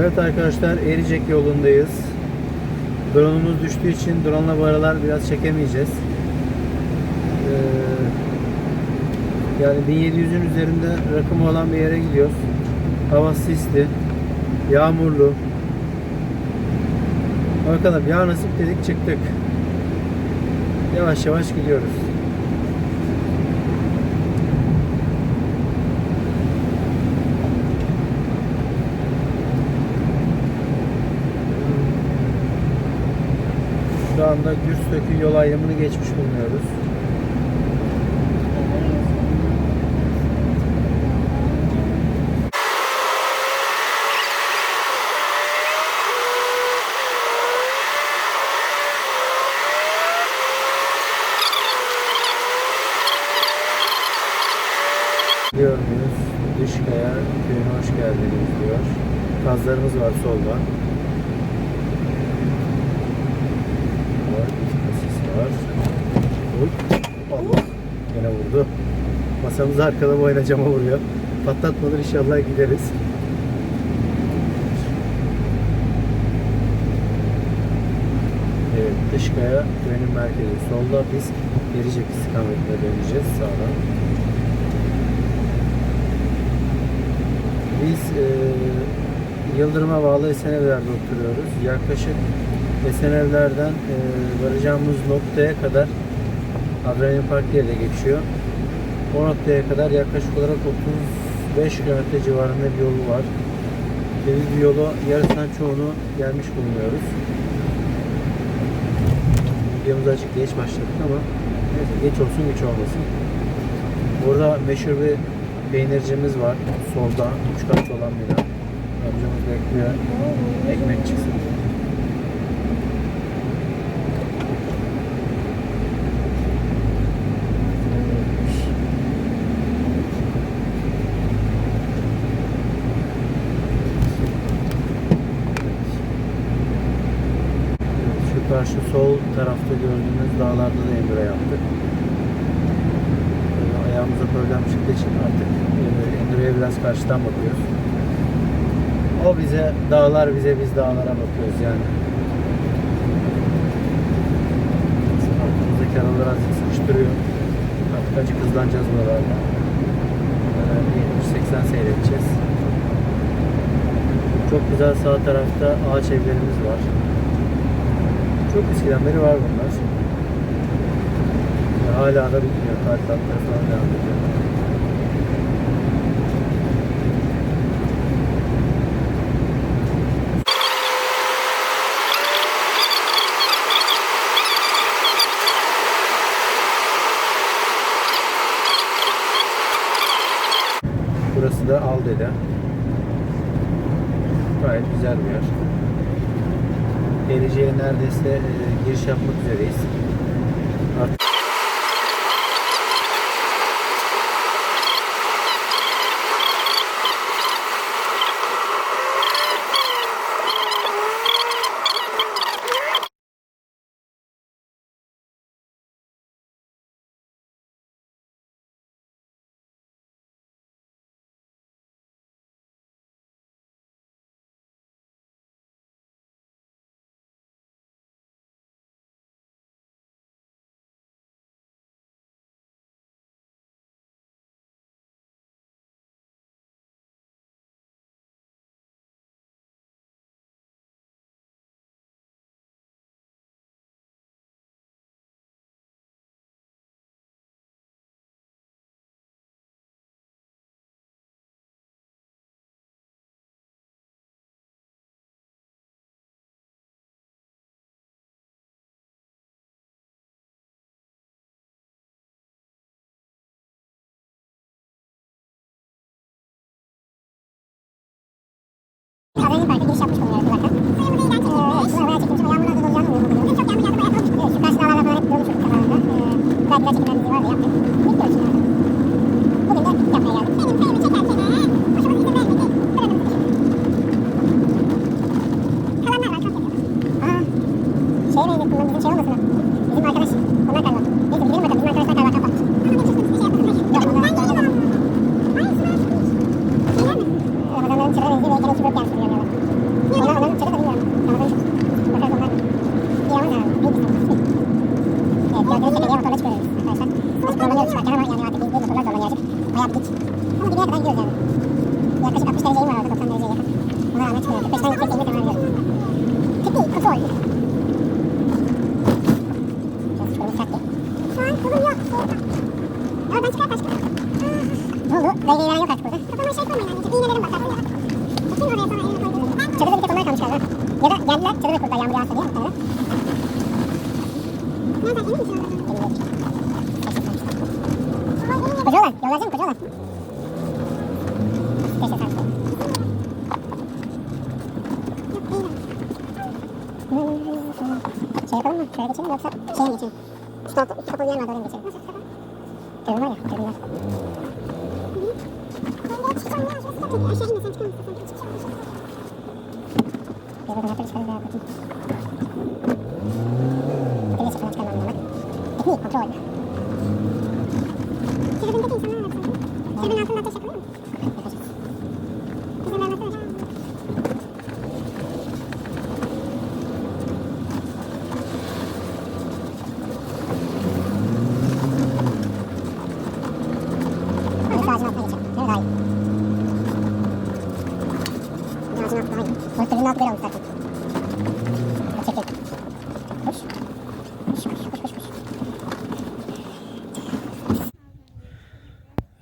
Evet arkadaşlar Ericek yolundayız. Drone'umuz düştüğü için drone'la bu aralar biraz çekemeyeceğiz. Ee, yani 1700'ün üzerinde rakımı olan bir yere gidiyoruz. Hava sisli, yağmurlu. Bakalım ya nasip dedik çıktık. Yavaş yavaş gidiyoruz. Şu anda Gürstökü yol ayrımını geçmiş bulunuyoruz. Diyor muyuz? Dışkaya köyüne hoş geldiniz diyor. Kazlarımız var solda. Var, sis var. Oy, Allah. Yine vurdu. Masamız arkada boyuna cama vuruyor. Patlatmadan inşallah gideriz. Evet, Dışkaya köyünün merkezi solda. Biz Gericek istikametine döneceğiz sağdan. Biz e, Yıldırım'a bağlı Esenevler'de oturuyoruz. Yaklaşık Esenevler'den e, varacağımız noktaya kadar Adrenalin Park diye de geçiyor. O noktaya kadar yaklaşık olarak 35 kilometre civarında bir yolu var. Ve biz bu yolu yarısından çoğunu gelmiş bulunuyoruz. Videomuza açık geç başladık ama neyse geç olsun güç olmasın. Burada meşhur bir peynircimiz var. Solda üç katlı olan bina. Amcamız bekliyor. Ekmek çıksın. Tarafta gördüğünüz dağlarda da enduro yaptık. Böyle ayağımıza problem çıktığı için artık e, enduroya biraz karşıdan bakıyoruz. O bize dağlar bize biz dağlara bakıyoruz yani. Arkamızdaki arabalar azıcık sıkıştırıyor. Artık acık hızlanacağız buralarda. Ee, 70-80 seyredeceğiz. Çok güzel sağ tarafta ağaç evlerimiz var. Çok eskiden beri var bunlar. Ve hala da bitmiyor. Tadilatlar falan devam ediyor. Burası da Aldede. Gayet güzel bir yer. Geleceğe neredeyse e, giriş yapmak üzereyiz. Giriş yapmış bulunuyoruz zaten. Evet, bu arabaya çektiğim için yağmurda da olacağını umuyorum. Çok yağmur yağdı bayağı kalmış. Karşı dağlarla falan hep görmüştük kafalarında. Ee, belki de çekimlerimiz var da yaptık. Bekliyoruz şimdi artık. Bugün de yapmaya geldik. Benim sayımı çekerken hoşuma izin vermedi. Frenimizi düşürdük. Kalanlar var çok yakın. Aa, şeye benzettim lan bizim şey olmasın. Ben gidiyoruz yani. Yaklaşık 60 derece eğim var orada 90 dereceye yakın. Ona rağmen çıkıyor. 45'ten 70 eğimi devam ediyorum. Tipi kutu oldu. Biraz çukurumuz sert değil. Şu an kolum yok. Şey yapar. Ama ben çıkar başka. Ne oldu? Böyle eğlen yok artık burada. Kafama şey koymayın anneciğim. İğnelerim bak. Kafam yok. Çekil oraya sonra elini koydum. Çadırda bir tek onlar kalmış galiba. Ya da geldiler çadırda kurdular yağmur yağsa diye muhtemelen. Nereden emin misin onlardan? Emin değilim. Kocalar. Yollarca mı kocalar? Şey? Şöyle geçelim yoksa şeye geçelim? Şu tarafta iki kapalı yer var oraya geçelim? Nasıl kapalı? Görün var ya, görün var. Ya da donatörü çıkarız veya bakayım. Daha iyi. Ağacın altı.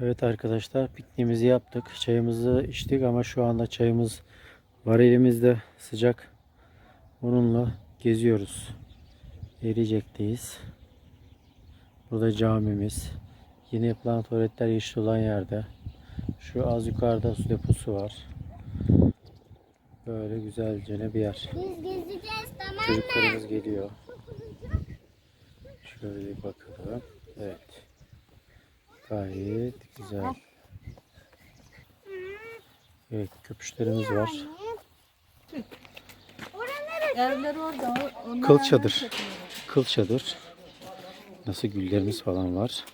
Evet arkadaşlar pikniğimizi yaptık. Çayımızı içtik ama şu anda çayımız var elimizde sıcak. Onunla geziyoruz. Ericek'teyiz. Burada camimiz. Yeni yapılan tuvaletler yeşil olan yerde. Şu az yukarıda su deposu var. Böyle güzelce bir yer. Biz gezeceğiz tamam Çocuklarımız geliyor. Şöyle bir bakalım. Evet. Gayet güzel. Evet köpüşlerimiz var. Evler orada. onlar Kıl çadır. Kıl çadır. Nasıl güllerimiz falan var.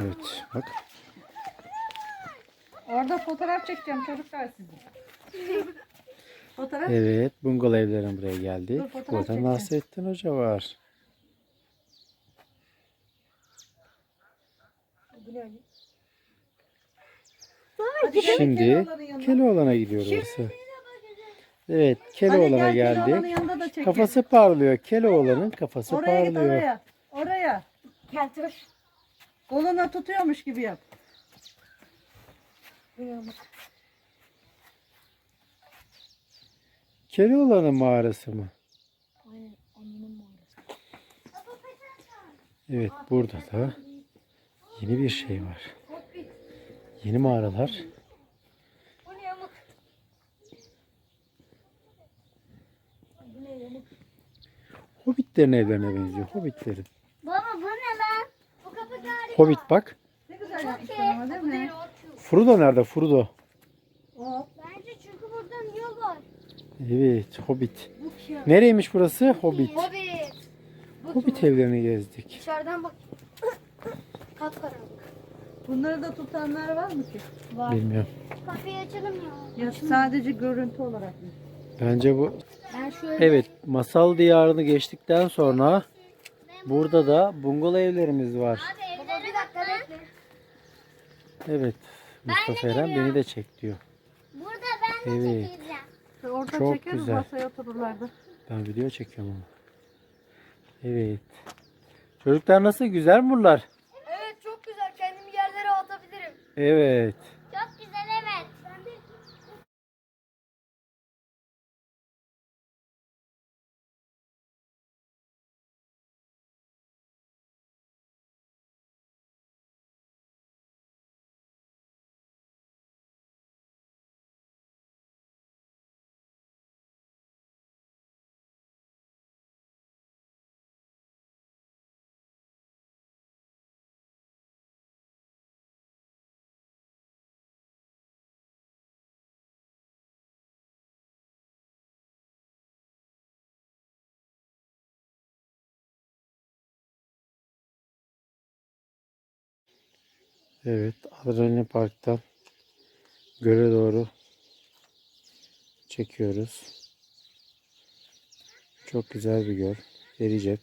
Evet bak. Orada fotoğraf çekeceğim çocuklar sizi. fotoğraf Evet bungalov evlerin buraya geldik. Dur, fotoğraf Burada çekeceğim. Nasrettin Hoca var. Şimdi yanına. Keloğlan'a gidiyoruz. Evet Keloğlan'a Hadi gel, Keloğlan'ın geldik. yanında da çekelim. Kafası parlıyor. Keloğlan'ın kafası Oraya git parlıyor. oraya. Oraya. Keltoş. Koluna tutuyormuş gibi yap. Keloğlan'ın mağarası mı? Evet burada da yeni bir şey var. Yeni mağaralar. Hobbitlerin evlerine benziyor. Hobbitlerin. Baba bu ne lan? Bu kapı galiba. Hobbit bak. Frodo nerede? Frodo. O. Bence çünkü buradan yol var. Evet, Hobbit. Nereymiş burası? Hobbit. Hobbit. Hobbit evlerini gezdik. Dışarıdan bak. Kapkaranlık. Bunları da tutanlar var mı ki? Bilmiyorum. Kapıyı açalım ya. Ya sadece görüntü olarak mı? Bence bu Ben şöyle Evet, masal diyarını geçtikten sonra burada da bungalov evlerimiz var. Bekle. Evet, Mustafa Eren beni de çek diyor. Burada ben Evet. çekeceğim. Orada Çok çekeriz güzel. masaya otururlardı. Ben video çekiyorum ama. Evet. Çocuklar nasıl? Güzel mi buralar? Evet çok güzel. Kendimi yerlere atabilirim. Evet. Evet, Adrenalin Park'tan göle doğru çekiyoruz. Çok güzel bir göl. Ericek.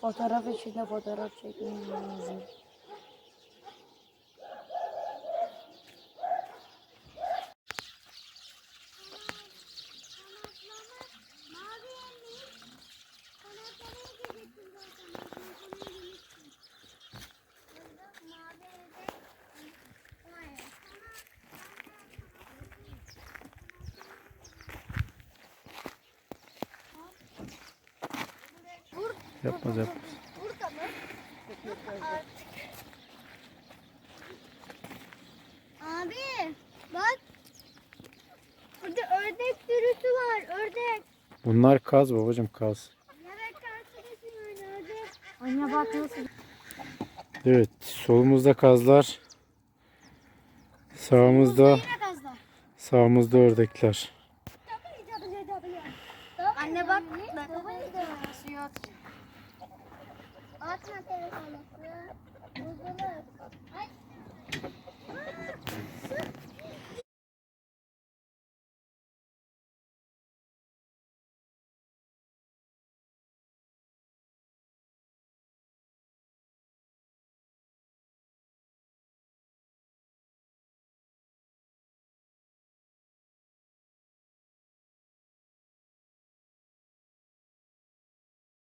Fotoğraf içinde fotoğraf çekmemiz lazım. Yapmaz yapmaz. Abi bak. Burada ördek sürüsü var. Ördek. Bunlar kaz babacım kaz. Evet karşıdasın öyle ördek. Anne bak nasıl Evet solumuzda kazlar. Sağımızda sağımızda ördekler. Anne bak. Suya atacağım. Atma Bozulur. Ay. Aa, su.